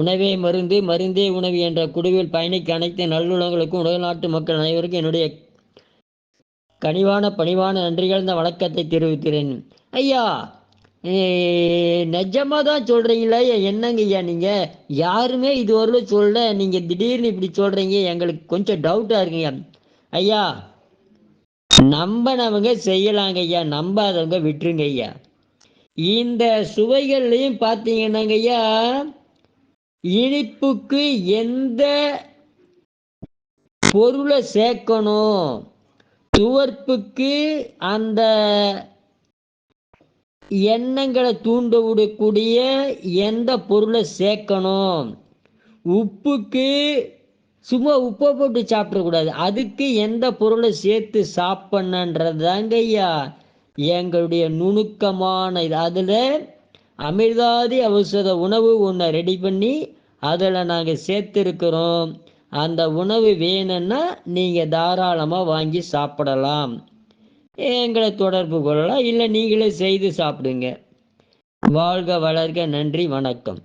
உணவே மருந்து மருந்தே உணவு என்ற குழுவில் பயணிக்க அனைத்து நல்லுணங்களுக்கும் உலக நாட்டு மக்கள் அனைவருக்கும் என்னுடைய கனிவான பணிவான நன்றிகள்ந்த வணக்கத்தை தெரிவிக்கிறேன். ஐயா நிஜமாக தான் சொல்கிறீங்களா என்னங்க ஐயா நீங்கள் யாருமே இதுவரையிலும் சொல்ல நீங்கள் திடீர்னு இப்படி சொல்கிறீங்க எங்களுக்கு கொஞ்சம் டவுட்டாக இருக்குங்க. ஐயா நம்பினவங்க செய்யலாங்க ஐயா நம்பாதவங்க விட்டுருங்க ஐயா. இந்த சுவைகள்லையும் பார்த்தீங்கன்னாங்க ஐயா இனிப்புக்கு எந்த பொருளை சேர்க்கணும்? துவர்ப்புக்கு அந்த எண்ணங்களை தூண்ட விடக்கூடிய எந்த பொருளை சேர்க்கணும்? உப்புக்கு சும்மா உப்பை போட்டு சாப்பிடக்கூடாது. அதுக்கு எந்த பொருளை சேர்த்து சாப்பிட்ணுன்றதாங்க ஐயா எங்களுடைய நுணுக்கமான இது. அதில் அமிர்தாதி அவசர உணவு ஒன்றை ரெடி பண்ணி அதில் நாங்கள் சேர்த்துருக்குறோம். அந்த உணவு வேணும்னா நீங்கள் தாராளமாக வாங்கி சாப்பிடலாம். எங்களை தொடர்பு கொள்ளலாம். இல்லை நீங்களே செய்து சாப்பிடுங்க. வாழ்க வளர்க. நன்றி. வணக்கம்.